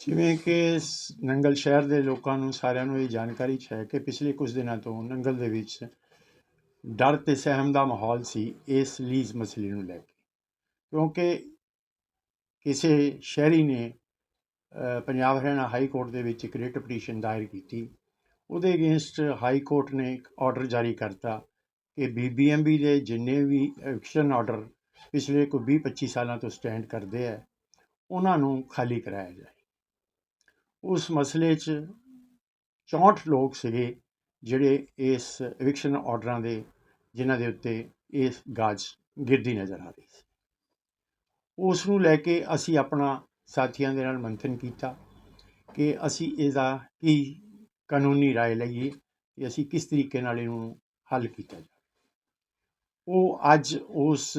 ਜਿਵੇਂ ਕਿ ਸ- ਨੰਗਲ ਸ਼ਹਿਰ ਦੇ ਲੋਕਾਂ ਨੂੰ ਸਾਰਿਆਂ ਨੂੰ ਇਹ ਜਾਣਕਾਰੀ 'ਚ ਹੈ ਕਿ ਪਿਛਲੇ ਕੁਝ ਦਿਨਾਂ ਤੋਂ ਨੰਗਲ ਦੇ ਵਿੱਚ ਡਰ ਤੇ ਸਹਿਮ ਦਾ ਮਾਹੌਲ ਸੀ ਇਸ ਲੀਜ਼ ਮਸਲੇ ਨੂੰ ਲੈ ਕੇ। ਕਿਉਂਕਿ ਕਿਸੇ ਸ਼ਹਿਰੀ ਨੇ ਅ, ਪੰਜਾਬ ਹਰਿਆਣਾ ਹਾਈ ਕੋਰਟ ਦੇ ਵਿੱਚ ਇੱਕ ਰਿਟ ਪਟੀਸ਼ਨ ਦਾਇਰ ਕੀਤੀ। ਉਹਦੇ ਅਗੇਂਸਟ ਹਾਈ ਕੋਰਟ ਨੇ ਇੱਕ ਆਰਡਰ ਜਾਰੀ ਕਰਤਾ ਕਿ ਬੀਬੀਐਮਬੀ ਦੇ ਜਿੰਨੇ ਵੀ ਐਕਸ਼ਨ ਆਰਡਰ ਪਿਛਲੇ ਕੋਈ 20 25 ਸਾਲਾਂ ਤੋਂ ਸਟੈਂਡ ਕਰਦੇ ਆ ਉਹਨਾਂ ਨੂੰ ਖਾਲੀ ਕਰਾਇਆ ਜਾਏ। ਉਸ ਮਸਲੇ 'ਚ 64 ਲੋਕ ਸੀਗੇ ਜਿਹੜੇ ਇਸ ਐਵਿਕਸ਼ਨ ਆਰਡਰਾਂ ਦੇ, ਜਿਨ੍ਹਾਂ ਦੇ ਉੱਤੇ ਇਸ ਗਾਜ ਗਿਰਦੀ ਨਜ਼ਰ ਆ ਰਹੀ ਸੀ। ਉਸ ਨੂੰ ਲੈ ਕੇ ਅਸੀਂ ਆਪਣਾ ਸਾਥੀਆਂ ਦੇ ਨਾਲ ਮੰਥਨ ਕੀਤਾ ਕਿ ਅਸੀਂ ਇਹਦਾ ਕੀ ਕਾਨੂੰਨੀ ਰਾਏ ਲਈਏ ਕਿ ਅਸੀਂ ਕਿਸ ਤਰੀਕੇ ਨਾਲ ਇਹਨੂੰ ਹੱਲ ਕੀਤਾ ਜਾਵੇ। ਉਹ ਅੱਜ ਉਸ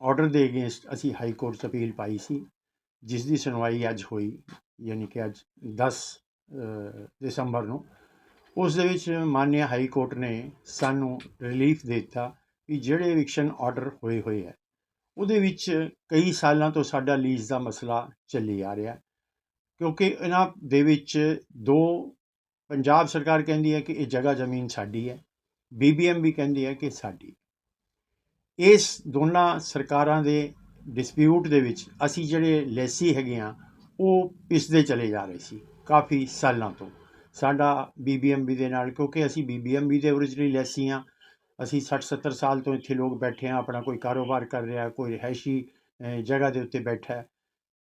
ਆਰਡਰ ਦੇ ਅਗੇਂਸਟ ਅਸੀਂ ਹਾਈ ਕੋਰਟ 'ਚ ਅਪੀਲ ਪਾਈ ਸੀ, ਜਿਸ ਦੀ ਸੁਣਵਾਈ ਅੱਜ ਹੋਈ। ਯਾਨੀ ਕਿ ਅੱਜ 10 ਦਸੰਬਰ ਨੂੰ ਉਸ ਦੇ ਵਿੱਚ ਮਾਨਯ ਹਾਈ ਕੋਰਟ ਨੇ ਸਾਨੂੰ ਰਿਲੀਫ ਦੇ ਦਿੱਤਾ ਕਿ ਜਿਹੜੇ ਐਵਿਕਸ਼ਨ ਆਰਡਰ ਹੋਏ ਹੋਏ ਹੈ ਉਹਦੇ ਵਿੱਚ ਕਈ ਸਾਲਾਂ ਤੋਂ ਸਾਡਾ ਲੀਜ਼ ਦਾ ਮਸਲਾ ਚੱਲੀ ਆ ਰਿਹਾ ਕਿਉਂਕਿ ਇਹਨਾਂ ਦੇ ਵਿੱਚ ਦੋ ਪੰਜਾਬ ਸਰਕਾਰ ਕਹਿੰਦੀ ਹੈ ਕਿ ਇਹ ਜਗ੍ਹਾ ਜ਼ਮੀਨ ਸਾਡੀ ਹੈ ਬੀਬੀਐਮ ਵੀ ਕਹਿੰਦੀ ਹੈ ਕਿ ਸਾਡੀ ਇਸ ਦੋਨਾਂ ਸਰਕਾਰਾਂ ਦੇ ਡਿਸਪਿਊਟ ਦੇ ਵਿੱਚ ਅਸੀਂ ਜਿਹੜੇ ਲੈਸੀ ਹੈਗੇ ਆ ਉਹ ਪਿਸਦੇ ਚਲੇ ਜਾ ਰਹੇ ਸੀ, ਕਾਫੀ ਸਾਲਾਂ ਤੋਂ। ਸਾਡਾ ਬੀਬੀਐਮਬੀ ਦੇ ਨਾਲ, ਕਿਉਂਕਿ ਅਸੀਂ ਬੀਬੀਐਮਬੀ ਦੇ ਓਰੀਜਨਲੀ ਲੈਸੀ ਆ ਅਸੀਂ 60 70 ਸਾਲ ਤੋਂ ਇੱਥੇ ਲੋਕ ਬੈਠੇ ਆ ਆਪਣਾ ਕੋਈ ਕਾਰੋਬਾਰ ਕਰ ਰਿਹਾ, ਕੋਈ ਰਿਹਾਇਸ਼ੀ ਜਗ੍ਹਾ ਦੇ ਉੱਤੇ ਬੈਠਾ ਹੈ।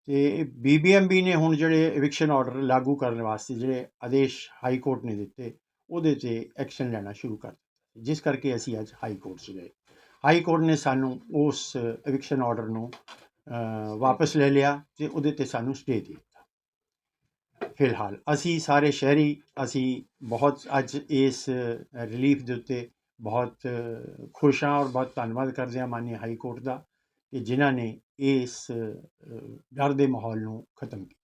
ਤੇ ਬੀਬੀਐਮਬੀ ਨੇ ਹੁਣ ਜਿਹੜੇ ਐਵਿਕਸ਼ਨ ਆਰਡਰ ਲਾਗੂ ਕਰਨ ਵਾਸਤੇ ਜਿਹੜੇ ਆਦੇਸ਼ ਹਾਈ ਕੋਰਟ ਨੇ ਦਿੱਤੇ, ਉਹਦੇ ਤੇ ਐਕਸ਼ਨ ਲੈਣਾ ਸ਼ੁਰੂ ਕਰ ਦਿੱਤਾ ਜਿਸ ਕਰਕੇ ਅਸੀਂ ਅੱਜ ਹਾਈ ਕੋਰਟ 'ਚ ਗਏ। ਹਾਈ ਕੋਰਟ ਨੇ ਸਾਨੂੰ ਉਸ ਇਵਿਕਸ਼ਨ ਆਰਡਰ ਨੂੰ ਵਾਪਸ ਲੈ ਲਿਆ ਤੇ ਉਹਦੇ ਤੇ ਸਾਨੂੰ ਸਟੇ ਦੇ ਦਿੱਤਾ। ਫਿਲਹਾਲ ਅਸੀਂ ਸਾਰੇ ਸ਼ਹਿਰੀ ਅਸੀਂ ਬਹੁਤ ਅੱਜ ਇਸ ਰਿਲੀਫ ਦੇ ਉੱਤੇ ਬਹੁਤ ਖੁਸ਼ ਹਾਂ ਔਰ ਬਹੁਤ ਧੰਨਵਾਦ ਕਰਦੇ ਹਾਂ ਮਾਨਯ ਹਾਈ ਕੋਰਟ ਦਾ ਕਿ ਜਿਨ੍ਹਾਂ ਨੇ ਇਸ ਡਰ ਦੇ ਮਾਹੌਲ ਨੂੰ ਖਤਮ ਕੀਤਾ।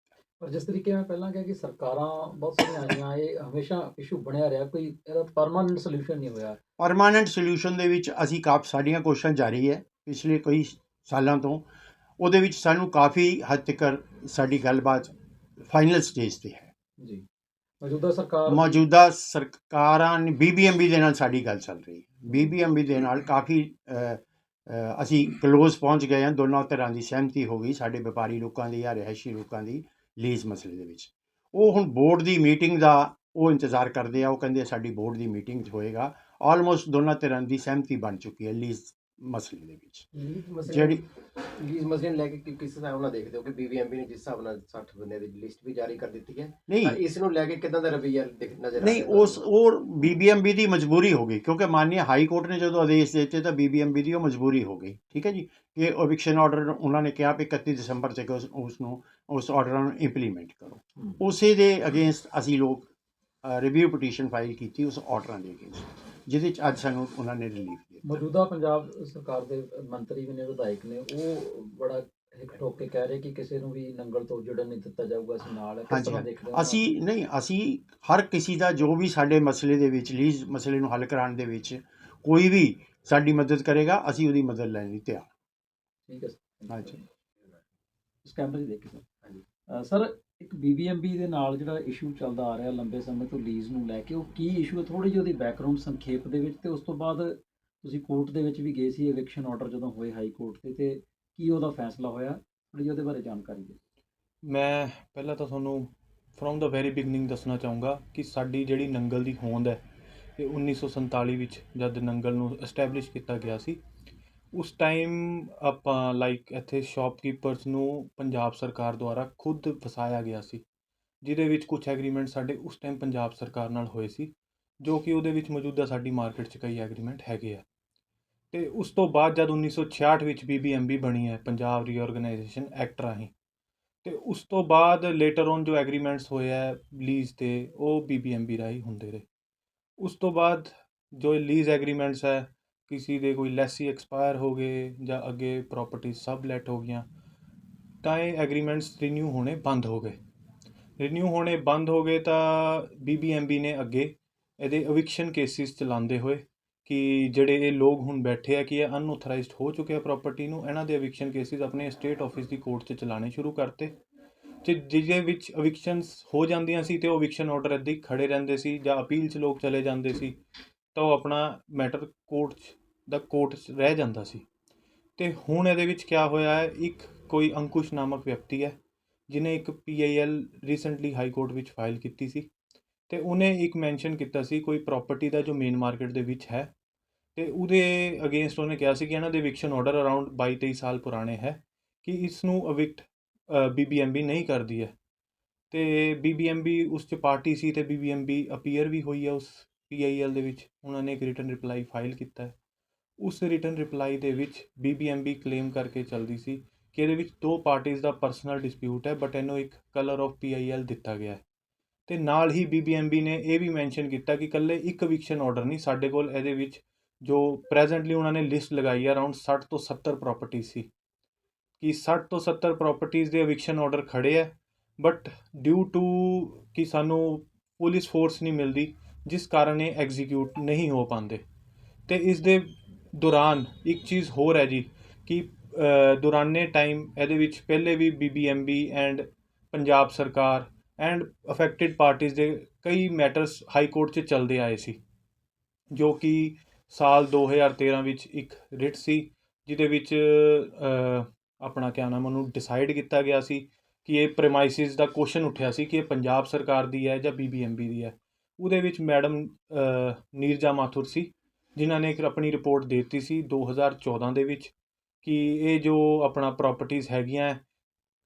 ਪਰ ਜਿਸ ਤਰੀਕੇ ਮੈਂ ਪਹਿਲਾਂ ਕਿਹਾ ਕਿ ਸਰਕਾਰਾਂ ਬਹੁਤ ਸਾਰੀਆਂ ਆਈਆਂ ਇਹ ਹਮੇਸ਼ਾ ਇਸ਼ੂ ਬਣਿਆ ਰਿਹਾ ਕੋਈ ਇਹਦਾ ਪਰਮਾਨੈਂਟ ਸੋਲੂਸ਼ਨ ਨਹੀਂ ਹੋਇਆ। ਪਰਮਾਨੈਂਟ ਸੋਲੂਸ਼ਨ ਦੇ ਵਿੱਚ ਅਸੀਂ ਕਾਫ ਸਾਡੀਆਂ ਕੋਸ਼ਿਸ਼ਾਂ ਜਾਰੀ ਹੈ। ਪਿਛਲੇ ਕਈ ਸਾਲਾਂ ਤੋਂ ਉਹਦੇ ਵਿੱਚ ਸਾਨੂੰ ਕਾਫੀ ਹੱਦ ਤੱਕ ਸਾਡੀ ਗੱਲਬਾਤ ਫਾਈਨਲ ਸਟੇਜ ਤੇ ਹੈ। ਜੀ। ਮੌਜੂਦਾ ਸਰਕਾਰ ਮੌਜੂਦਾ ਸਰਕਾਰਾਂ ਨੇ ਬੀਬੀਐਮਬੀ ਦੇ ਨਾਲ ਸਾਡੀ ਗੱਲ ਚੱਲ ਰਹੀ ਹੈ। ਬੀਬੀਐਮਬੀ ਦੇ ਨਾਲ ਕਾਫੀ ਅਸੀਂ ਕਲੋਜ਼ ਪਹੁੰਚ ਗਏ ਹਾਂ। ਦੋਨੋਂ ਤਰ੍ਹਾਂ ਦੀ ਸਹਿਮਤੀ ਹੋ ਗਈ ਸਾਡੇ ਵਪਾਰੀ ਲੋਕਾਂ ਦੀ ਜਾਂ ਰਿਹਾਇਸ਼ੀ ਲੋਕਾਂ ਦੀ ਲੀਜ਼ ਮਸਲੇ ਦੇ ਵਿੱਚ। ਉਹ ਹੁਣ ਬੋਰਡ ਦੀ ਮੀਟਿੰਗ ਦਾ ਉਹ ਇੰਤਜ਼ਾਰ ਕਰਦੇ ਆ। ਉਹ ਕਹਿੰਦੇ ਸਾਡੀ ਬੋਰਡ ਦੀ ਮੀਟਿੰਗ 'ਚ ਹੋਏਗਾ। ਆਲਮੋਸਟ ਦੋਨਾਂ ਤਰ੍ਹਾਂ ਦੀ ਸਹਿਮਤੀ ਬਣ ਚੁੱਕੀ ਹੈ। ਲੀਜ਼ ਮਸਲੇ ਦੇ ਵਿੱਚ। ਜਿਹੜੀ ਲੀਜ਼ ਮਸਲੇ ਨੂੰ ਲੈ ਕੇ ਕਿ- ਕਿਸ ਹਿਸਾਬ ਨਾਲ ਦੇਖਦੇ ਹੋ ਕਿ ਬੀਬੀਐਮਬੀ ਨੇ ਜਿਸ ਹਿਸਾਬ ਨਾਲ 60 ਬੰਦੇ ਦੀ ਲਿਸਟ ਵੀ ਜਾਰੀ ਕਰ ਦਿੱਤੀ ਹੈ? ਨਹੀਂ। ਤਾਂ ਇਸ ਨੂੰ ਲੈ ਕੇ ਕਿਦਾਂ ਦਾ ਰਵੱਈਆ ਦਿਖ- ਨਜ਼ਰ ਆ ਨਹੀਂ ਰਿਹਾ ਉਸ ਉਹ ਬੀਬੀਐਮਬੀ ਦੀ ਮਜਬੂਰੀ ਹੋ ਗਈ ਕਿਉਂਕਿ ਮਾਨਯ ਹਾਈ ਕੋਰਟ ਨੇ ਜਦੋਂ ਆਦੇਸ਼ ਦਿੱਤੇ ਤਾਂ ਬੀਬੀਐਮਬੀ ਦੀ ਉਹ ਮਜਬੂਰੀ ਹੋ ਗਈ ਠੀਕ ਹੈ ਜੀ? ਕਿ ਐਵਿਕਸ਼ਨ ਆਰਡਰ ਉਹਨਾਂ ਨੇ ਕਿਹਾ ਵੀ 31 ਦਸੰਬਰ ਤੱਕ ਉਸ ਉਸ ਨੂੰ ਉਸ ਆਰਡਰ ਨੂੰ ਇੰਪਲੀਮੈਂਟ ਕਰੋ। ਹਮ। ਉਸੇ ਦੇ ਅਗੇਂਸਟ ਅਸੀਂ ਲੋਕ ਰਿਵਿਊ ਪਟੀਸ਼ਨ ਫਾਈਲ ਕੀਤੀ ਉਸ ਆਰਡਰਾਂ ਦੇ ਅਗੇਂਸਟ ਜਿਹਦੇ ਚ ਅੱਜ ਸਾਨੂੰ ਉਹਨਾਂ ਨੇ ਰਿਲੀਫ ਦਿੱਤਾ ਮੌਜੂਦਾ ਪੰਜਾਬ ਸਰਕਾਰ ਦੇ ਮੰਤਰੀ ਵੀ ਨੇ ਵਿਧਾਇਕ ਨੇ ਉਹ ਬੜਾ ਹਿੱਕ ਠੋਕ ਕੇ ਕਹਿ ਰਹੇ ਕਿ ਕਿਸੇ ਨੂੰ ਵੀ ਨੰਗਲ ਤੋਂ ਜੁੜਨ ਨਹੀਂ ਦਿੱਤਾ ਜਾਊਗਾ ਅਸੀਂ ਨਾਲ। ਕਿਸ ਤਰ੍ਹਾਂ। ਦੇਖਦੇ ਹੋ ਅਸੀਂ ਨਹੀਂ ਅਸੀਂ ਹਰ ਕਿਸੇ ਦਾ ਜੋ ਵੀ ਸਾਡੇ ਮਸਲੇ ਦੇ ਵਿੱਚ ਲੀਜ਼ ਮਸਲੇ ਨੂੰ ਹੱਲ ਕਰਾਉਣ ਦੇ ਵਿੱਚ ਕੋਈ ਵੀ ਸਾਡੀ ਮਦਦ ਕਰੇਗਾ ਅਸੀਂ ਉਹਦੀ ਮਦਦ ਲੈਣ ਲਈ ਤਿਆਰ ਠੀਕ ਹੈ ਸਰ ਹਾਂਜੀ। ਇਸ ਕੈਮਰੇ ਦੇਖੇ ਸਰ ਸਰ ਇੱਕ ਬੀਬੀਐਮਬੀ ਦੇ ਨਾਲ ਜਿਹੜਾ ਇਸ਼ੂ ਚੱਲਦਾ ਆ ਰਿਹਾ ਲੰਬੇ ਸਮੇਂ ਤੋਂ ਲੀਜ਼ ਨੂੰ ਲੈ ਕੇ, ਉਹ ਕੀ ਇਸ਼ੂ ਹੈ ਥੋੜੀ ਜਿਹੀ ਉਹਦੀ ਬੈਕਗ੍ਰਾਉਂਡ ਸੰਖੇਪ ਦੇ ਵਿੱਚ ਤੇ ਉਸ ਤੋਂ ਬਾਅਦ ਤੁਸੀਂ ਕੋਰਟ ਦੇ ਵਿੱਚ ਵੀ ਗਏ ਸੀ ਐਵਿਕਸ਼ਨ ਆਰਡਰ ਜਦੋਂ ਹੋਏ ਹਾਈ ਕੋਰਟ ਤੇ ਤੇ ਕੀ ਉਹਦਾ ਫੈਸਲਾ ਹੋਇਆ? ਥੋੜੀ ਜਿਹੀ ਉਹਦੇ ਬਾਰੇ ਜਾਣਕਾਰੀ ਦਿਓ। ਮੈਂ ਪਹਿਲਾਂ ਤਾਂ ਤੁਹਾਨੂੰ ਫਰੋਮ ਦਾ ਵੈਰੀ ਬਿਗਨਿੰਗ ਦੱਸਣਾ ਚਾਹੂੰਗਾ ਕਿ ਸਾਡੀ ਜਿਹੜੀ ਨੰਗਲ ਦੀ ਹੋਂਦ ਹੈ, ਇਹ 1947 ਵਿੱਚ ਜਦ ਨੰਗਲ ਨੂੰ ਐਸਟੈਬਲਿਸ਼ ਕੀਤਾ ਗਿਆ ਸੀ ਉਸ ਟਾਈਮ ਆਪਾਂ ਲਾਈਕ ਇੱਥੇ ਸ਼ੋਪਕੀਪਰਸ ਨੂੰ ਪੰਜਾਬ ਸਰਕਾਰ ਦੁਆਰਾ ਖੁਦ ਵਸਾਇਆ ਗਿਆ ਸੀ, ਜਿਹਦੇ ਵਿੱਚ ਕੁਝ ਐਗਰੀਮੈਂਟ ਸਾਡੇ ਉਸ ਟਾਈਮ ਪੰਜਾਬ ਸਰਕਾਰ ਨਾਲ ਹੋਏ ਸੀ, ਜੋ ਕਿ ਉਹਦੇ ਵਿੱਚ ਮੌਜੂਦਾ ਸਾਡੀ ਮਾਰਕੀਟ 'ਚ ਕਈ ਐਗਰੀਮੈਂਟ ਹੈਗੇ ਆ। ਤੇ ਉਸ ਤੋਂ ਬਾਅਦ ਜਦ 1966 ਵਿੱਚ ਬੀਬੀਐਮਬੀ ਬਣੀ ਹੈ, ਪੰਜਾਬ ਰੀਆਰਗੇਨਾਈਜੇਸ਼ਨ ਐਕਟ ਰਾਹੀਂ, ਤੇ ਉਸ ਤੋਂ ਬਾਅਦ ਲੇਟਰ ਔਨ ਜੋ ਐਗਰੀਮੈਂਟਸ ਹੋਏ ਹੈ ਲੀਜ਼ ਤੇ, ਉਹ ਬੀਬੀਐਮਬੀ ਰਾਹੀਂ ਹੁੰਦੇ ਰਹੇ। ਉਸ ਤੋਂ ਬਾਅਦ ਜੋ ਲੀਜ਼ ਐਗਰੀਮੈਂਟਸ ਹੈ ਕਿਸੇ ਦੇ ਕੋਈ ਲੈਸੀ ਐਕਸਪਾਇਰ ਹੋ ਗਏ ਜਾਂ ਅੱਗੇ ਪ੍ਰਾਪਰਟੀ ਸਬਲੈਟ ਹੋ ਗਈਆਂ, ਤਾਂ ਇਹ ਐਗਰੀਮੈਂਟਸ ਰੀਨਿਊ ਹੋਣੇ ਬੰਦ ਹੋ ਗਏ। ਰੀਨਿਊ ਹੋਣੇ ਬੰਦ ਹੋ ਗਏ ਤਾਂ ਬੀਬੀਐਮਬੀ ਨੇ ਅੱਗੇ ਇਹਦੇ ਐਵਿਕਸ਼ਨ ਕੇਸਿਸ ਚਲਾਉਂਦੇ ਹੋਏ ਕਿ ਜਿਹੜੇ ਇਹ ਲੋਕ ਹੁਣ ਬੈਠੇ ਆ ਕਿ ਇਹ ਅਨਆਥੋਰਾਈਜ਼ਡ ਹੋ ਚੁੱਕੇ ਆ ਪ੍ਰਾਪਰਟੀ ਨੂੰ, ਇਹਨਾਂ ਦੇ ਐਵਿਕਸ਼ਨ ਕੇਸਿਸ ਆਪਣੇ ਸਟੇਟ ਆਫਿਸ ਦੀ ਕੋਰਟ 'ਚ ਚਲਾਣੇ ਸ਼ੁਰੂ ਕਰਤੇ। 'ਚ ਜਿਹਦੇ ਵਿੱਚ ਅਵਿਕਸ਼ਨਸ ਹੋ ਜਾਂਦੀਆਂ ਸੀ ਤੇ ਉਹ ਅਵਿਕਸ਼ਨ ਆਰਡਰ ਇੱਦਾਂ ਹੀ ਖੜੇ ਰਹਿੰਦੇ ਸੀ ਜਾਂ ਅਪੀਲ 'ਚ ਲੋਕ ਚਲੇ ਜਾਂਦੇ ਸੀ, ਤਾਂ ਉਹ ਆਪਣਾ ਮੈਟਰ ਕੋਰਟ 'ਚ ਦਾ ਕੋਰਟ 'ਚ ਰਹਿ ਜਾਂਦਾ ਸੀ। ਅਤੇ ਹੁਣ ਇਹਦੇ ਵਿੱਚ ਕਿਆ ਹੋਇਆ ਹੈ, ਇੱਕ ਕੋਈ ਅੰਕੁਸ਼ ਨਾਮਕ ਵਿਅਕਤੀ ਹੈ, ਜਿਹਨੇ ਇੱਕ P I L recently high court ਵਿੱਚ ਫਾਈਲ ਕੀਤੀ ਸੀ ਅਤੇ ਉਹਨੇ ਇੱਕ ਮੈਂਸ਼ਨ ਕੀਤਾ ਸੀ ਕੋਈ ਪ੍ਰੋਪਰਟੀ ਦਾ ਜੋ ਮੇਨ ਮਾਰਕੀਟ ਦੇ ਵਿੱਚ ਹੈ ਅਤੇ ਉਹਦੇ ਅਗੇਂਸਟ ਉਹਨੇ ਕਿਹਾ ਸੀ ਕਿ ਇਹਨਾਂ ਦੇ eviction ਆਰਡਰ ਅਰਾਊਂਡ ਬਾਈ ਤੇਈ ਸਾਲ ਪੁਰਾਣੇ ਹੈ ਕਿ ਇਸ ਨੂੰ ਅਵਿਕਟ ਬੀਬੀਐਮਬੀ ਨਹੀਂ ਕਰਦੀ ਹੈ। ਤੇ ਬੀਬੀਐਮਬੀ ਉਸ 'ਚ ਪਾਰਟੀ ਸੀ ਤੇ ਬੀਬੀਐਮਬੀ ਅਪੀਅਰ ਵੀ ਹੋਈ ਹੈ ਉਸ ਪੀਆਈਐਲ ਦੇ ਵਿੱਚ, ਉਹਨਾਂ ਨੇ ਇੱਕ ਰਿਟਨ ਰਿਪਲਾਈ ਫਾਈਲ ਕੀਤਾ ਹੈ। ਉਸ ਰਿਟਨ ਰਿਪਲਾਈ ਦੇ ਵਿੱਚ ਬੀਬੀਐਮਬੀ ਕਲੇਮ ਕਰਕੇ ਚੱਲਦੀ ਸੀ ਕਿ ਇਹਦੇ ਵਿੱਚ ਦੋ ਪਾਰਟੀਆਂ ਦਾ ਪਰਸਨਲ ਡਿਸਪਿਊਟ ਹੈ ਬਟ ਇਹਨੂੰ ਇੱਕ ਕਲਰ ਆਫ ਪੀਆਈਐਲ ਦਿੱਤਾ ਗਿਆ ਹੈ। ਤੇ ਨਾਲ ਹੀ ਬੀਬੀਐਮਬੀ ਨੇ ਇਹ ਵੀ ਮੈਂਸ਼ਨ ਕੀਤਾ ਕਿ ਇਕੱਲੇ ਇੱਕ eviction ਆਰਡਰ ਨਹੀਂ, ਸਾਡੇ ਕੋਲ ਇਹਦੇ ਵਿੱਚ ਜੋ ਪ੍ਰੈਜ਼ੈਂਟਲੀ ਉਹਨਾਂ ਨੇ ਲਿਸਟ ਲਗਾਈ ਹੈ ਅਰਾਊਂਡ 60 ਤੋਂ 70 ਪ੍ਰਾਪਰਟੀ ਸੀ। ਕਿ 60 ਤੋਂ 70 ਪ੍ਰਾਪਰਟੀਆਂ ਦੇ eviction ਆਰਡਰ ਖੜੇ ਹੈ ਬਟ ਡਿਊ ਟੂ ਕਿ ਸਾਨੂੰ ਪੁਲਿਸ ਫੋਰਸ ਨਹੀਂ ਮਿਲਦੀ, ਜਿਸ ਕਾਰਨ ਇਹ ਐਗਜ਼ੀਕਿਊਟ ਨਹੀਂ ਹੋ ਪਾਉਂਦੇ। ਤੇ ਇਸ ਦੇ ਦੌਰਾਨ ਇੱਕ ਚੀਜ਼ ਹੋਰ ਹੈ ਜੀ ਕਿ ਦੌਰਾਨੇ ਟਾਈਮ ਇਹਦੇ ਵਿੱਚ ਪਹਿਲੇ ਵੀ B B M B and Punjab ਸਰਕਾਰ ਐਂਡ ਅਫੈਕਟਿਡ ਪਾਰਟੀਜ਼ ਦੇ ਕਈ ਮੈਟਰਸ ਹਾਈ ਕੋਰਟ 'ਚ ਚੱਲਦੇ ਆਏ ਸੀ, ਜੋ ਕਿ ਸਾਲ 2013 ਵਿੱਚ ਇੱਕ ਰਿਟ ਸੀ, ਜਿਹਦੇ ਵਿੱਚ ਆਪਣਾ ਕਿਆ ਨਾਮ ਉਹਨੂੰ ਡਿਸਾਈਡ ਕੀਤਾ ਗਿਆ ਸੀ ਕਿ ਇਹ ਪ੍ਰਮਾਈਸਿਸ ਦਾ ਕੁਐਸਚਨ ਉੱਠਿਆ ਸੀ ਕਿ ਇਹ ਪੰਜਾਬ ਸਰਕਾਰ ਦੀ ਹੈ ਜਾਂ ਬੀਬੀਐਮਬੀ ਦੀ ਹੈ। ਉਹਦੇ ਵਿੱਚ ਮੈਡਮ ਨੀਰਜਾ ਮਾਥੁਰ ਸੀ ਜਿਨ੍ਹਾਂ ਨੇ ਇੱਕ ਆਪਣੀ ਰਿਪੋਰਟ ਦੇ ਦਿੱਤੀ ਸੀ 2014 ਦੇ ਵਿੱਚ ਕਿ ਇਹ ਜੋ ਆਪਣਾ ਪ੍ਰਾਪਰਟੀਆਂ ਹੈਗੀਆਂ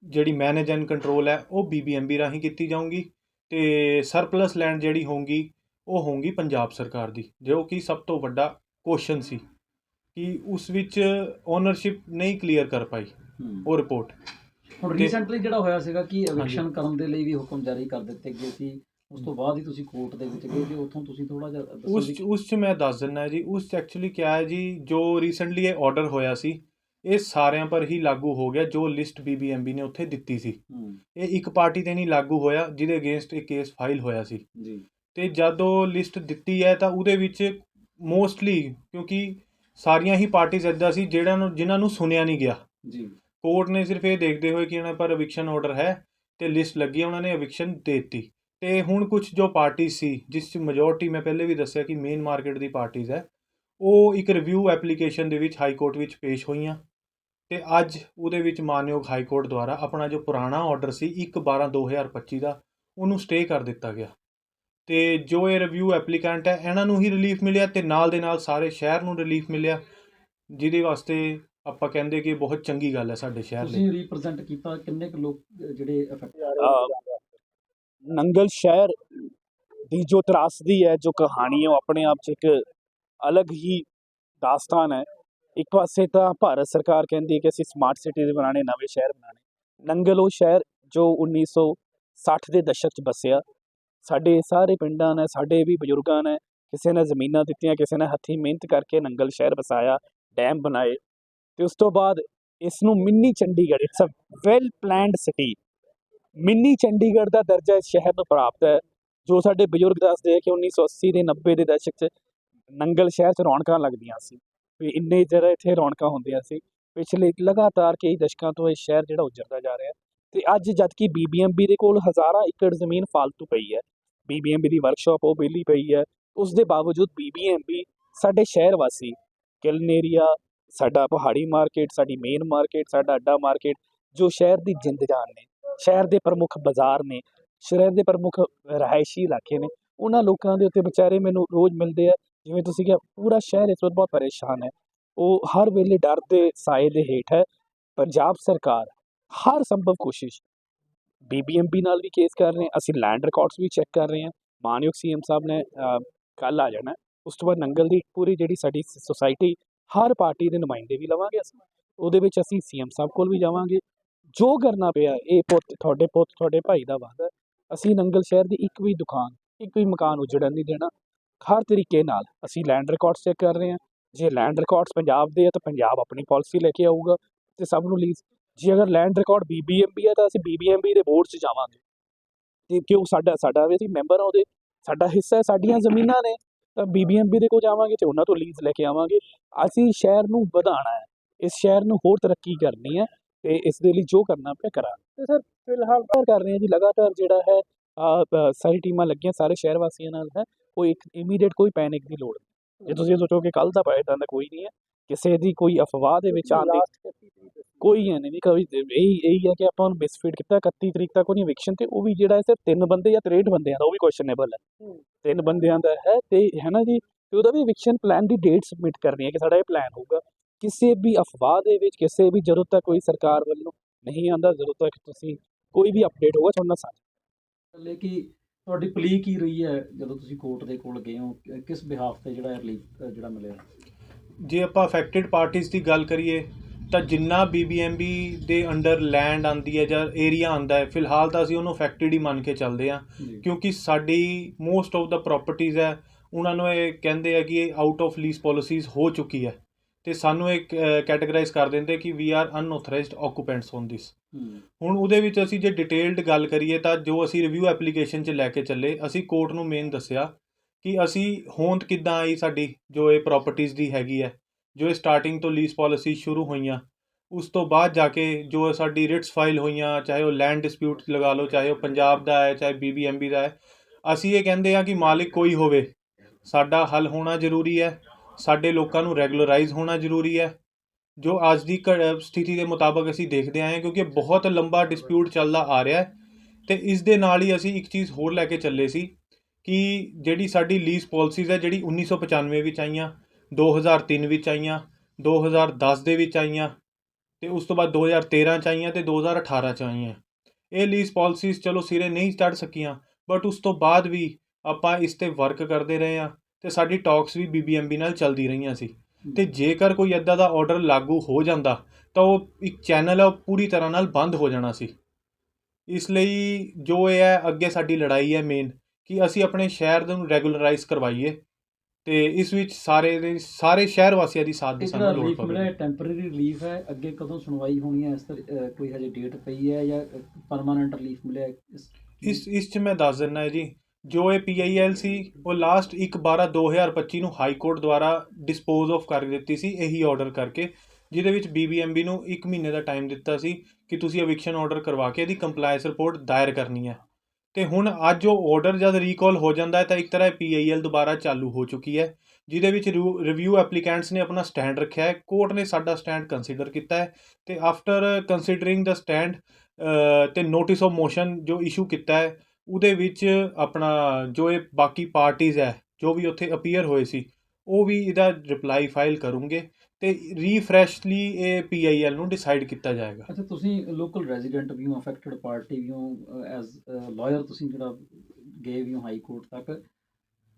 ਜਿਹੜੀ ਮੈਨੇਜ ਐਂਡ ਕੰਟਰੋਲ ਹੈ ਉਹ ਬੀਬੀਐਮਬੀ ਰਾਹੀਂ ਕੀਤੀ ਜਾਊਗੀ ਤੇ ਸਰਪਲਸ ਲੈਂਡ ਜਿਹੜੀ ਹੋਊਗੀ ਉਹ ਹੋਊਗੀ ਪੰਜਾਬ ਸਰਕਾਰ ਦੀ ਜੋ ਕਿ ਸਭ ਤੋਂ ਵੱਡਾ ਕੁਐਸਚਨ ਸੀ ਕਿ ਉਸ ਵਿੱਚ ਓਨਰਸ਼ਿਪ ਨਹੀਂ ਕਲੀਅਰ ਕਰ ਪਾਈ। ਉਹ ਰਿਪੋਰਟ ਹੁਣ ਰੀਸੈਂਟਲੀ ਜਿਹੜਾ ਹੋਇਆ ਸੀਗਾ ਕਿ। ਐਵਿਕਸ਼ਨ ਕਰਨ ਦੇ ਲਈ ਵੀ ਹੁਕਮ ਜਾਰੀ ਕਰ ਦਿੱਤੇ ਗਏ ਸੀ ਉਸ ਤੋਂ ਬਾਅਦ ਹੀ ਤੁਸੀਂ ਕੋਰਟ ਦੇ ਵਿੱਚ ਗਏ ਤੇ ਉੱਥੋਂ ਤੁਸੀਂ ਥੋੜਾ ਜਿਹਾ ਦੱਸੋ ਉਸ ਉਸ ਚ ਮੈਂ ਦੱਸ ਦਿੰਦਾ ਜੀ ਉਸ ਚ ਐਕਚੁਅਲੀ ਕਿਆ ਹੈ ਜੀ ਜੋ ਰੀਸੈਂਟਲੀ ਇਹ ਆਰਡਰ ਹੋਇਆ ਸੀ ਇਹ ਸਾਰਿਆਂ ਪਰ ਹੀ ਲਾਗੂ ਹੋ ਗਿਆ ਜੋ ਲਿਸਟ ਬੀਬੀਐਮਬੀ ਨੇ ਉੱਥੇ ਦਿੱਤੀ ਸੀ। ਹੂੰ, ਇਹ ਇੱਕ ਪਾਰਟੀ ਤੇ ਨਹੀਂ ਲਾਗੂ ਹੋਇਆ ਜਿਹਦੇ ਅਗੇਂਸਟ ਇਹ ਕੇਸ ਫਾਈਲ ਹੋਇਆ ਸੀ। ਜੀ। ਤੇ ਜਦ ਉਹ ਲਿਸਟ ਦਿੱਤੀ ਹੈ ਤਾਂ ਉਹਦੇ ਵਿੱਚ ਮੋਸਟਲੀ ਕਿਉਂਕਿ ਸਾਰੀਆਂ ਹੀ ਪਾਰਟੀਆਂ ਇੱਦਾਂ ਸੀ ਜਿਹੜਾ ਨੂੰ ਜਿਨ੍ਹਾਂ ਨੂੰ ਸੁਣਿਆ ਨਹੀਂ ਗਿਆ। ਜੀ। ਕੋਰਟ ਨੇ ਸਿਰਫ ਇਹ ਦੇਖਦੇ ਹੋਏ ਕਿ ਇਹਨਾਂ ਪਰ eviction ਆਰਡਰ ਹੈ ਤੇ ਲਿਸਟ ਲੱਗੀ ਹੈ, ਉਹਨਾਂ ਨੇ eviction ਦੇ ਦਿੱਤੀ। ਤੇ ਹੁਣ ਕੁਝ ਜੋ ਪਾਰਟੀ ਸੀ ਜਿਸ ਚ ਮੈਜੋਰਟੀ ਮੈਂ ਪਹਿਲੇ ਵੀ ਦੱਸਿਆ ਕਿ ਮੇਨ ਮਾਰਕੀਟ ਦੀ ਪਾਰਟੀਆਂ ਹੈ ਉਹ ਇੱਕ ਰਿਵਿਊ ਐਪਲੀਕੇਸ਼ਨ ਦੇ ਵਿੱਚ ਹਾਈ ਕੋਰਟ ਵਿੱਚ ਪੇਸ਼ ਹੋਈਆਂ ਤੇ ਅੱਜ ਉਹਦੇ ਵਿੱਚ ਮਾਨਯੋਗ ਹਾਈ ਕੋਰਟ ਦੁਆਰਾ ਆਪਣਾ ਜੋ ਪੁਰਾਣਾ ਆਰਡਰ ਸੀ 1/12/2025 ਦਾ ਉਹਨੂੰ ਸਟੇ ਕਰ ਦਿੱਤਾ ਗਿਆ। ਤੇ ਜੋ ਇਹ ਰਿਵਿਊ ਐਪਲੀਕੈਂਟ ਹੈ ਇਹਨਾਂ ਨੂੰ ਹੀ ਰਿਲੀਫ ਮਿਲਿਆ ਤੇ ਨਾਲ ਦੇ ਨਾਲ ਸਾਰੇ ਸ਼ਹਿਰ ਨੂੰ ਰਿਲੀਫ ਮਿਲਿਆ ਜਿਹਦੇ ਵਾਸਤੇ ਆਪਾਂ ਕਹਿੰਦੇ ਕਿ ਬਹੁਤ ਚੰਗੀ ਗੱਲ ਹੈ ਸਾਡੇ ਸ਼ਹਿਰ ਲਈ। ਤੁਸੀਂ ਰਿਪਰੈਜ਼ੈਂਟ ਕੀਤਾ ਕਿੰਨੇ ਕੁ ਲੋਕ ਜਿਹੜੇ ਅਫੈਕਟ ਨੰਗਲ ਸ਼ਹਿਰ ਦੀ ਜੋ ਤਰਾਸਦੀ ਹੈ, ਜੋ ਕਹਾਣੀ ਹੈ, ਉਹ ਆਪਣੇ ਆਪ 'ਚ ਇੱਕ ਅਲੱਗ ਹੀ ਦਾਸਤਾਨ ਹੈ। ਇੱਕ ਪਾਸੇ ਤਾਂ ਭਾਰਤ ਸਰਕਾਰ ਕਹਿੰਦੀ ਹੈ ਕਿ ਅਸੀਂ ਸਮਾਰਟ ਸਿਟੀਜ਼ ਬਣਾਣੇ ਨਵੇਂ ਸ਼ਹਿਰ ਬਣਾਣੇ ਨੰਗਲ ਉਹ ਸ਼ਹਿਰ ਜੋ 1960 ਦੇ ਦਸ਼ਕ 'ਚ ਬਸਿਆ ਸਾਡੇ ਸਾਰੇ ਪਿੰਡਾਂ ਨੇ, ਸਾਡੇ ਵੀ ਬਜ਼ੁਰਗਾਂ ਨੇ ਕਿਸੇ ਨੇ ਜ਼ਮੀਨਾਂ ਦਿੱਤੀਆਂ, ਕਿਸੇ ਨੇ ਹੱਥੀਂ ਮਿਹਨਤ ਕਰਕੇ ਨੰਗਲ ਸ਼ਹਿਰ ਵਸਾਇਆ, ਡੈਮ ਬਣਾਏ। ਤੇ ਉਸ ਤੋਂ ਬਾਅਦ ਇਸ ਨੂੰ mini Chandigarh it's uh well planned city mini Chandigarh ਦਾ ਦਰਜਾ ਇਸ ਸ਼ਹਿਰ ਨੂੰ ਪ੍ਰਾਪਤ ਹੈ, ਜੋ ਸਾਡੇ ਬਜ਼ੁਰਗ ਦੱਸਦੇ ਆ ਕਿ 1980 ਦੇ 90 ਦੇ ਦਸ਼ਕ 'ਚ ਨੰਗਲ ਸ਼ਹਿਰ 'ਚ ਰੌਣਕਾਂ ਲੱਗਦੀਆਂ ਸੀ ਵੀ ਇੰਨੇ ਜਿਹੜਾ ਇੱਥੇ ਰੌਣਕਾਂ ਹੁੰਦੀਆਂ ਸੀ। ਪਿਛਲੇ ਲਗਾਤਾਰ ਕਈ ਦਸ਼ਕਾਂ ਤੋਂ ਇਹ ਸ਼ਹਿਰ ਜਿਹੜਾ ਉਜੜਦਾ ਜਾ ਰਿਹਾ ਤੇ ਅੱਜ ਜਦ ਕਿ ਬੀਬੀਐਮਬੀ ਦੇ ਕੋਲ ਹਜ਼ਾਰਾਂ ਏਕੜ ਜ਼ਮੀਨ ਫਾਲਤੂ ਪਈ ਹੈ ਬੀਬੀਐਮਬੀ ਦੀ ਵਰਕਸ਼ਾਪ ਉਹ ਵਿਹਲੀ ਪਈ ਹੈ, ਉਸ ਦੇ ਬਾਵਜੂਦ ਬੀਬੀਐਮਬੀ ਸਾਡੇ ਸ਼ਹਿਰ ਵਾਸੀ, ਕਿਲਨ ਏਰੀਆ ਸਾਡਾ ਪਹਾੜੀ ਮਾਰਕੀਟ ਸਾਡੀ ਮੇਨ ਮਾਰਕੀਟ ਸਾਡਾ ਅੱਡਾ ਮਾਰਕੀਟ ਜੋ ਸ਼ਹਿਰ ਦੀ ਜਿੰਦ ਜਾਨ ਨੇ ਸ਼ਹਿਰ ਦੇ ਪ੍ਰਮੁੱਖ ਬਾਜ਼ਾਰ ਨੇ, ਸ਼ਹਿਰ ਦੇ ਪ੍ਰਮੁੱਖ ਰਹਾਇਸ਼ੀ ਇਲਾਕੇ ਨੇ, ਉਹਨਾਂ ਲੋਕਾਂ ਦੇ ਉੱਤੇ ਵਿਚਾਰੇ ਮੈਨੂੰ ਰੋਜ਼ ਮਿਲਦੇ ਆ, ਜਿਵੇਂ ਤੁਸੀਂ ਕਿਹਾ, ਪੂਰਾ ਸ਼ਹਿਰ ਇਸ ਵਕਤ ਬਹੁਤ ਪਰੇਸ਼ਾਨ ਹੈ। ਉਹ ਹਰ ਵੇਲੇ ਡਰ ਦੇ ਸਾਏ ਦੇ ਹੇਠ ਹੈ, ਪੰਜਾਬ ਸਰਕਾਰ ਹਰ ਸੰਭਵ ਕੋਸ਼ਿਸ਼ ਬੀਬੀਐਮਬੀ ਨਾਲ ਵੀ ਕੇਸ ਕਰ ਰਹੇ ਹਾਂ, ਅਸੀਂ ਲੈਂਡ ਰਿਕਾਰਡਸ ਵੀ ਚੈੱਕ ਕਰ ਰਹੇ ਹਾਂ, ਮਾਨਯੋਗ ਸੀਐਮ ਸਾਹਿਬ ਨੇ ਕੱਲ ਆ ਜਾਣਾ, ਉਸ ਤੋਂ ਬਾਅਦ ਨੰਗਲ ਦੀ ਪੂਰੀ ਜਿਹੜੀ ਸਾਡੀ ਸੁਸਾਇਟੀ ਹਰ ਪਾਰਟੀ ਦੇ ਨੁਮਾਇੰਦੇ ਵੀ ਲਵਾਂਗੇ ਅਸੀਂ, ਉਹਦੇ ਵਿੱਚ ਅਸੀਂ ਸੀਐਮ ਸਾਹਿਬ ਕੋਲ ਵੀ ਜਾਵਾਂਗੇ ਜੋ ਕਰਨਾ ਪਿਆ ਇਹ ਪੁੱਤ ਤੁਹਾਡੇ ਪੁੱਤ ਤੁਹਾਡੇ ਭਾਈ ਦਾ ਵਾਅਦਾ ਅਸੀਂ ਨੰਗਲ ਸ਼ਹਿਰ ਦੀ ਇੱਕ ਵੀ ਦੁਕਾਨ ਇੱਕ ਵੀ ਮਕਾਨ ਉਜੜਨ ਨਹੀਂ ਦੇਣਾ। ਹਰ ਤਰੀਕੇ ਨਾਲ ਅਸੀਂ ਲੈਂਡ ਰਿਕਾਰਡਸ ਚੈੱਕ ਕਰ ਰਹੇ ਹਾਂ। ਜੇ ਲੈਂਡ ਰਿਕਾਰਡਸ ਪੰਜਾਬ ਦੇ ਆ ਤਾਂ ਪੰਜਾਬ ਆਪਣੀ ਪਾਲਿਸੀ ਲੈ ਕੇ ਆਊਗਾ ਤੇ ਸਭ ਨੂੰ ਲੀਜ਼ ਜੇ ਅਗਰ ਲੈਂਡ ਰਿਕਾਰਡ ਬੀਬੀਐਮਬੀ ਹੈ ਤਾਂ ਅਸੀਂ ਬੀਬੀਐਮਬੀ ਦੇ ਬੋਰਡ 'ਚ ਜਾਵਾਂਗੇ। ਤੇ ਕਿਉਂ ਸਾਡਾ ਸਾਡਾ ਵੀ ਅਸੀਂ ਮੈਂਬਰ ਆ ਉਹਦੇ। ਸਾਡਾ ਹਿੱਸਾ ਹੈ, ਸਾਡੀਆਂ ਜ਼ਮੀਨਾਂ ਨੇ। ਤਾਂ ਬੀਬੀਐਮਬੀ ਦੇ ਕੋਲ ਜਾਵਾਂਗੇ ਤੇ ਉਹਨਾਂ ਤੋਂ ਲੀਜ਼ ਲੈ ਕੇ ਆਵਾਂਗੇ। ਅਸੀਂ ਸ਼ਹਿਰ ਨੂੰ ਵਧਾਉਣਾ ਹੈ। ਇਸ ਸ਼ਹਿਰ ਨੂੰ ਹੋਰ ਤਰੱਕੀ ਕਰਨੀ ਹੈ। ਤੇ ਇਸ ਦੇ ਲਈ ਜੋ ਕਰਨਾ ਪਿਆ ਕਰਾਂ ਤੇ ਸਰ ਫਿਲਹਾਲ ਤਾਂ ਕਰ ਰਹੇ ਹਾਂ ਜੀ ਲਗਾਤਾਰ ਜਿਹੜਾ ਹੈ ਸਾਰੀ ਟੀਮਾਂ ਲੱਗੀਆਂ ਸਾਰੇ ਸ਼ਹਿਰ ਵਾਸੀਆਂ ਨਾਲ ਹੈ ਕੋਈ ਇੱਕ ਇਮੀਡੀਏਟ ਕੋਈ ਪੈਨਿਕ ਦੀ ਲੋੜ ਨਹੀਂ। ਜੇ ਤੁਸੀਂ ਸੋਚੋ ਕਿ ਕੱਲ ਦਾ ਪਾਇਆ ਤਾਂ ਕੋਈ ਨਹੀਂ ਹੈ ਕਿਸੇ ਦੀ ਕੋਈ ਅਫਵਾਹ ਦੇ ਵਿੱਚ ਆਉਣ ਦੀ ਕੋਈ ਹੈ ਨਹੀਂ ਕੋਈ ਇਹੀ ਇਹੀ ਹੈ ਕਿ ਆਪਾਂ ਨੂੰ ਮਿਸਫੀਡ ਕੀਤਾ 31 ਤਰੀਕ ਤੱਕ ਉਹਦੀ eviction ਤੇ ਉਹ ਵੀ ਜਿਹੜਾ ਹੈ ਸਿਰਫ ਤਿੰਨ ਬੰਦੇ ਜਾਂ 63 ਬੰਦਿਆਂ ਦਾ ਉਹ ਵੀ ਕੁਐਸਚਨੇਬਲ ਹੈ। ਤਿੰਨ ਬੰਦਿਆਂ ਦਾ ਹੈ ਤੇ ਹੈ ਨਾ ਜੀ ਤੇ ਉਹਦਾ ਵੀ eviction ਪਲਾਨ ਦੀ ਡੇਟ ਸਬਮਿਟ ਕਰਨੀ ਹੈ ਕਿ ਸਾਡਾ ਇਹ ਪਲਾਨ ਹੋਊਗਾ। ਕਿਸੇ ਵੀ ਅਫਵਾਹ ਦੇ ਵਿੱਚ ਕਿਸੇ ਵੀ ਜਦੋਂ ਤੱਕ ਕੋਈ ਸਰਕਾਰ ਵੱਲੋਂ ਨਹੀਂ ਆਉਂਦਾ ਜਦੋਂ ਤੱਕ ਤੁਸੀਂ ਕੋਈ ਵੀ ਅਪਡੇਟ ਹੋਗਾ ਤੁਹਾਡੇ ਨਾਲ ਸਾਂਝਾ ਲੈ ਕਿ ਤੁਹਾਡੀ ਪਲੀ ਕੀ ਰਹੀ ਹੈ ਜਦੋਂ ਤੁਸੀਂ ਕੋਰਟ ਦੇ ਕੋਲ ਗਏ ਹੋ? ਕਿਸ ਬਿਹਾਫ ਤੇ ਜਿਹੜਾ ਰਿਲੀਫ ਜਿਹੜਾ ਮਿਲਿਆ? ਜੇ ਆਪਾਂ ਅਫੈਕਟਡ ਪਾਰਟੀਆਂ ਦੀ ਗੱਲ ਕਰੀਏ ਤਾਂ ਜਿੰਨਾ ਬੀਬੀਐਮਬੀ ਦੇ ਅੰਡਰ ਲੈਂਡ ਆਂਦੀ ਹੈ ਜਾਂ ਏਰੀਆ ਆਂਦਾ ਹੈ ਫਿਲਹਾਲ ਤਾਂ ਅਸੀਂ ਉਹਨੂੰ ਅਫੈਕਟਡ ਹੀ ਮੰਨ ਕੇ ਚੱਲਦੇ ਹਾਂ। ਜੀ। ਕਿਉਂਕਿ ਸਾਡੀ ਮੋਸਟ ਆਫ ਦਾ ਪ੍ਰਾਪਰਟੀਆਂ ਹੈ ਉਹਨਾਂ ਨੂੰ ਇਹ ਕਹਿੰਦੇ ਆ ਕਿ ਇਹ ਆਊਟ ਆਫ ਲੀਜ਼ ਪਾਲਿਸੀਜ਼ ਹੋ ਚੁੱਕੀ ਹੈ। ਤੇ ਸਾਨੂੰ ਇਹ ਕੈਟਾਗਰਾਈਜ਼ ਕਰ ਦਿੰਦੇ ਕਿ ਵੀ ਆਰ ਅਨਆਥੋਰਾਈਜ਼ਡ ਆਕੂਪੈਂਟਸ ਔਨ ਹੂੰ। ਹੁਣ ਉਹਦੇ ਵਿੱਚ ਅਸੀਂ ਜੇ ਡਿਟੇਲਡ ਗੱਲ ਕਰੀਏ ਤਾਂ ਜੋ ਅਸੀਂ ਰਿਵਿਊ ਐਪਲੀਕੇਸ਼ਨ 'ਚ ਲੈ ਕੇ ਚੱਲੇ ਅਸੀਂ ਕੋਰਟ ਨੂੰ ਮੇਨ ਦੱਸਿਆ ਕਿ ਅਸੀਂ ਹੋਂਦ ਕਿੱਦਾਂ ਆਈ ਸਾਡੀ ਜੋ ਇਹ ਪ੍ਰਾਪਰਟੀਆਂ ਦੀ ਹੈਗੀ ਹੈ ਜੋ ਇਹ ਸਟਾਰਟਿੰਗ ਤੋਂ ਲੀਜ਼ ਪਾਲਿਸੀ ਸ਼ੁਰੂ ਹੋਈਆਂ ਉਸ ਤੋਂ ਬਾਅਦ ਜਾ ਕੇ ਜੋ ਸਾਡੀ ਰਿਟਸ ਫਾਈਲ ਹੋਈਆਂ ਚਾਹੇ ਉਹ ਲੈਂਡ ਡਿਸਪਿਊਟ ਲਗਾ ਲਓ ਚਾਹੇ ਉਹ ਪੰਜਾਬ ਦਾ ਹੈ ਚਾਹੇ ਬੀਬੀਐਮਬੀ ਦਾ ਹੈ ਅਸੀਂ ਇਹ ਕਹਿੰਦੇ ਆ ਕਿ ਮਾਲਿਕ ਕੋਈ ਹੋਵੇ ਸਾਡਾ ਹੱਲ ਹੋਣਾ ਜ਼ਰੂਰੀ ਹੈ ਸਾਡੇ ਲੋਕਾਂ ਨੂੰ ਰੈਗੂਲਰਾਈਜ਼ ਹੋਣਾ ਜ਼ਰੂਰੀ ਹੈ। ਜੋ ਅੱਜ ਦੀ ਘ- ਸਥਿਤੀ ਦੇ ਮੁਤਾਬਕ ਅਸੀਂ ਦੇਖਦੇ ਆਏ ਹਾਂ ਕਿਉਂਕਿ ਬਹੁਤ ਲੰਬਾ ਡਿਸਪਿਊਟ ਚੱਲਦਾ ਆ ਰਿਹਾ ਹੈ ਤੇ ਇਸ ਦੇ ਨਾਲ ਹੀ ਅਸੀਂ ਇੱਕ ਚੀਜ਼ ਹੋਰ ਲੈ ਕੇ ਚੱਲੇ ਸੀ ਕਿ ਜਿਹੜੀ ਸਾਡੀ ਲੀਜ਼ ਪਾਲਿਸੀਜ਼ ਹੈ, ਜਿਹੜੀ 1995 ਵਿੱਚ ਆਈਆਂ 2003 ਵਿੱਚ ਆਈਆਂ 2010 ਦੇ ਵਿੱਚ ਆਈਆਂ ਤੇ ਉਸ ਤੋਂ ਬਾਅਦ 2013 ਚ ਆਈਆਂ ਤੇ 2018 ਚ ਆਈਆਂ। ਇਹ ਲੀਜ਼ ਪਾਲਿਸੀਜ਼ ਚਲੋ ਸਿਰੇ ਨਹੀਂ ਚੜ ਸਕੀਆਂ ਬਟ ਉਸ ਤੋਂ ਬਾਅਦ ਵੀ ਆਪਾਂ ਇਸ ਤੇ ਵਰਕ ਕਰਦੇ ਰਹੇ ਹਾਂ। ਤੇ ਸਾਡੀ ਟਾਕਸ ਵੀ ਬੀਬੀਐਮਬੀ ਨਾਲ ਚੱਲਦੀ ਰਹੀਆਂ ਸੀ। ਤੇ ਜੇਕਰ ਕੋਈ ਇਦਾਂ ਦਾ ਆਰਡਰ ਲਾਗੂ ਹੋ ਜਾਂਦਾ ਤਾਂ ਉਹ ਇੱਕ ਚੈਨਲ ਹੈ ਉਹ ਪੂਰੀ ਤਰ੍ਹਾਂ ਨਾਲ ਬੰਦ ਹੋ ਜਾਣਾ ਸੀ। ਇਸ ਲਈ ਜੋ ਇਹ ਹੈ ਅੱਗੇ ਸਾਡੀ ਲੜਾਈ ਹੈ ਮੇਨ ਕਿ ਅਸੀਂ ਆਪਣੇ ਸ਼ਹਿਰ ਨੂੰ ਰੈਗੂਲਰਾਈਜ਼ ਕਰਵਾਈਏ ਤੇ ਇਸ ਵਿੱਚ ਸਾਰੇ ਦੇ ਸਾਰੇ ਸ਼ਹਿਰ ਵਾਸੀਆਂ ਦੀ ਸਾਥ ਦੀ ਸਾਨੂੰ ਲੋੜ ਪਵੇ ਟੈਂਪਰੇਰੀ ਰਿਲੀਫ ਹੈ ਅੱਗੇ ਕਦੋਂ ਸੁਣਵਾਈ ਹੋਣੀ ਹੈ ਇਸ ਤਰ੍ਹਾਂ ਕੋਈ ਹਜੇ ਡੇਟ ਪਈ ਹੈ ਜਾਂ ਪਰਮਾਨੈਂਟ ਰਿਲੀਫ ਮਿਲਿਆ? ਇਸ ਇਸ ਚ ਮੈਂ ਦੱਸ ਦਿੰਦਾ ਹੈ ਜੀ ਜੋ ਇਹ ਪੀਆਈਐਲ ਸੀ, ਉਹ ਲਾਸਟ 1/12/2025 ਨੂੰ ਹਾਈ ਕੋਰਟ ਦੁਆਰਾ ਡਿਸਪੋਜ਼ ਆਫ ਕਰ ਦਿੱਤੀ ਸੀ, ਇਹੀ ਆਰਡਰ ਕਰਕੇ, ਜਿਹਦੇ ਵਿੱਚ ਬੀਬੀਐਮਬੀ ਨੂੰ 1 ਮਹੀਨੇ ਦਾ ਟਾਈਮ ਦਿੱਤਾ ਸੀ ਕਿ ਤੁਸੀਂ ਐਵਿਕਸ਼ਨ ਆਰਡਰ ਕਰਵਾ ਕੇ ਇਹਦੀ ਕੰਪਲਾਈਂਸ ਰਿਪੋਰਟ ਦਾਇਰ ਕਰਨੀ ਹੈ। ਤੇ ਹੁਣ ਅੱਜ ਉਹ ਆਰਡਰ ਜਦ ਰੀਕਾਲ ਹੋ ਜਾਂਦਾ ਹੈ, ਤਾਂ ਇੱਕ ਤਰ੍ਹਾਂ ਪੀਆਈਐਲ ਦੁਬਾਰਾ ਚਾਲੂ ਹੋ ਚੁੱਕੀ ਹੈ, ਜਿਹਦੇ ਵਿੱਚ ਰਿਵਿਊ ਐਪਲੀਕੈਂਟਸ ਨੇ ਆਪਣਾ ਸਟੈਂਡ ਰੱਖਿਆ ਹੈ ਕੋਰਟ ਨੇ ਸਾਡਾ ਸਟੈਂਡ ਕੰਸੀਡਰ ਕੀਤਾ ਹੈ, ਤੇ ਆਫਟਰ ਕੰਸੀਡਰਿੰਗ ਦਾ ਸਟੈਂਡ ਤੇ ਨੋਟਿਸ ਆਫ ਮੋਸ਼ਨ ਜੋ ਇਸ਼ੂ ਕੀਤਾ ਹੈ ਉਹਦੇ ਵਿੱਚ ਆਪਣਾ ਜੋ ਇਹ ਬਾਕੀ ਪਾਰਟੀਜ਼ ਹੈ, ਜੋ ਵੀ ਉੱਥੇ ਅਪੀਅਰ ਹੋਏ ਸੀ, ਉਹ ਵੀ ਇਹਦਾ ਰਿਪਲਾਈ ਫਾਈਲ ਕਰੂੰਗੇ ਤੇ ਰੀਫਰੈਸ਼ਲੀ ਇਹ ਪੀਆਈਐਲ ਨੂੰ ਡਿਸਾਈਡ ਕੀਤਾ ਜਾਏਗਾ। ਅੱਛਾ, ਤੁਸੀਂ ਲੋਕਲ ਰੈਜ਼ੀਡੈਂਟ ਵੀ ਹੋ ਅਫੈਕਟਡ ਪਾਰਟੀ ਵੀ ਹੋ ਐਜ਼ ਲਾਇਰ ਤੁਸੀਂ ਜਿਹੜਾ ਗਏ ਵੀ ਹੋ ਹਾਈ ਕੋਰਟ ਤੱਕ,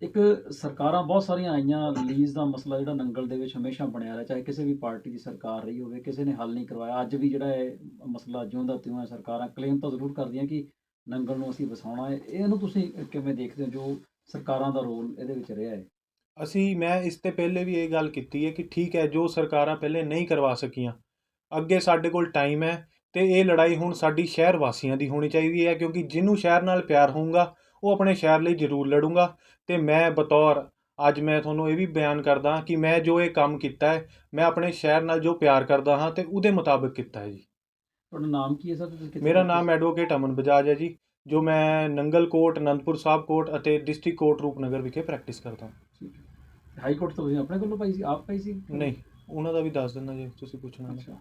ਇੱਕ ਸਰਕਾਰਾਂ ਬਹੁਤ ਸਾਰੀਆਂ ਆਈਆਂ ਲੀਜ਼ ਦਾ ਮਸਲਾ ਜਿਹੜਾ ਨੰਗਲ ਦੇ ਵਿੱਚ ਹਮੇਸ਼ਾ ਬਣਿਆ ਰਿਹਾ, ਚਾਹੇ ਕਿਸੇ ਵੀ ਪਾਰਟੀ ਦੀ ਸਰਕਾਰ ਰਹੀ ਹੋਵੇ, ਕਿਸੇ ਨੇ ਹੱਲ ਨਹੀਂ ਕਰਵਾਇਆ, ਅੱਜ ਵੀ ਜਿਹੜਾ ਇਹ ਮਸਲਾ ਜਿਉਂਦਾ ਤਿਉਂ ਹੈ, ਸਰਕਾਰਾਂ ਕਲੇਮ ਤਾਂ ਜ਼ਰੂਰ ਕਰਦੀਆਂ ਕਿ ਨੰਗਲ ਨੂੰ ਅਸੀਂ ਵਸਾਉਣਾ ਹੈ। ਇਹਨੂੰ ਤੁਸੀਂ ਕਿਵੇਂ ਦੇਖਦੇ ਹੋ? ਜੋ ਸਰਕਾਰਾਂ ਦਾ ਰੋਲ ਇਹਦੇ ਵਿੱਚ ਰਿਹਾ ਹੈ। ਅਸੀਂ, ਮੈਂ ਇਸ ਤੇ ਪਹਿਲੇ ਵੀ ਇਹ ਗੱਲ ਕੀਤੀ ਹੈ ਕਿ ਠੀਕ ਹੈ, ਜੋ ਸਰਕਾਰਾਂ ਪਹਿਲੇ ਨਹੀਂ ਕਰਵਾ ਸਕੀਆਂ, ਅੱਗੇ ਸਾਡੇ ਕੋਲ ਟਾਈਮ ਹੈ ਤੇ ਇਹ ਲੜਾਈ ਹੁਣ ਸਾਡੀ ਸ਼ਹਿਰ ਵਾਸੀਆਂ ਦੀ ਹੋਣੀ ਚਾਹੀਦੀ ਹੈ, ਕਿਉਂਕਿ ਜਿਹਨੂੰ ਸ਼ਹਿਰ ਨਾਲ ਪਿਆਰ ਹੋਊਗਾ, ਉਹ ਆਪਣੇ ਸ਼ਹਿਰ ਲਈ ਜ਼ਰੂਰ ਲੜੂਗਾ। ਤੇ ਮੈਂ ਬਤੌਰ ਅੱਜ ਮੈਂ ਤੁਹਾਨੂੰ ਇਹ ਵੀ ਬਿਆਨ ਕਰਦਾ ਕਿ ਮੈਂ ਜੋ ਇਹ ਕੰਮ ਕੀਤਾ ਹੈ, ਮੈਂ ਆਪਣੇ ਸ਼ਹਿਰ ਨਾਲ ਜੋ ਪਿਆਰ ਕਰਦਾ ਹਾਂ ਤੇ ਉਹਦੇ ਮੁਤਾਬਕ ਕੀਤਾ ਹੈ ਜੀ। ਤੁਹਾਡਾ ਨਾਮ ਕੀ ਹੈ ਸਰ? ਤੁਸੀਂ ਕਿੱਥੇ ਮੇਰਾ ਨਾਮ ਐਡਵੋਕੇਟ ਅਮਨ ਬਜਾਜ ਹੈ ਜੀ ਜੋ ਮੈਂ ਨੰਗਲ ਕੋਰਟ ਅਨੰਦਪੁਰ ਸਾਹਿਬ ਕੋਰਟ ਅਤੇ ਡਿਸਟ੍ਰਿਕਟ ਕੋਰਟ ਰੂਪਨਗਰ ਵਿਖੇ ਪ੍ਰੈਕਟਿਸ ਕਰਦਾ ਹਾਂ। ਹਾਈ ਕੋਰਟ ਤੋਂ ਤੁਸੀਂ ਆਪਣੇ ਕੋਲੋਂ ਪਾਈ ਸੀ? ਆਪ ਪਾਈ ਸੀ? ਨਹੀਂ ਉਹਨਾਂ ਦਾ ਵੀ ਦੱਸ ਦਿੰਦਾ ਜੇ ਤੁਸੀਂ ਪੁੱਛਣਾ ਹੈ ਅੱਛਾ।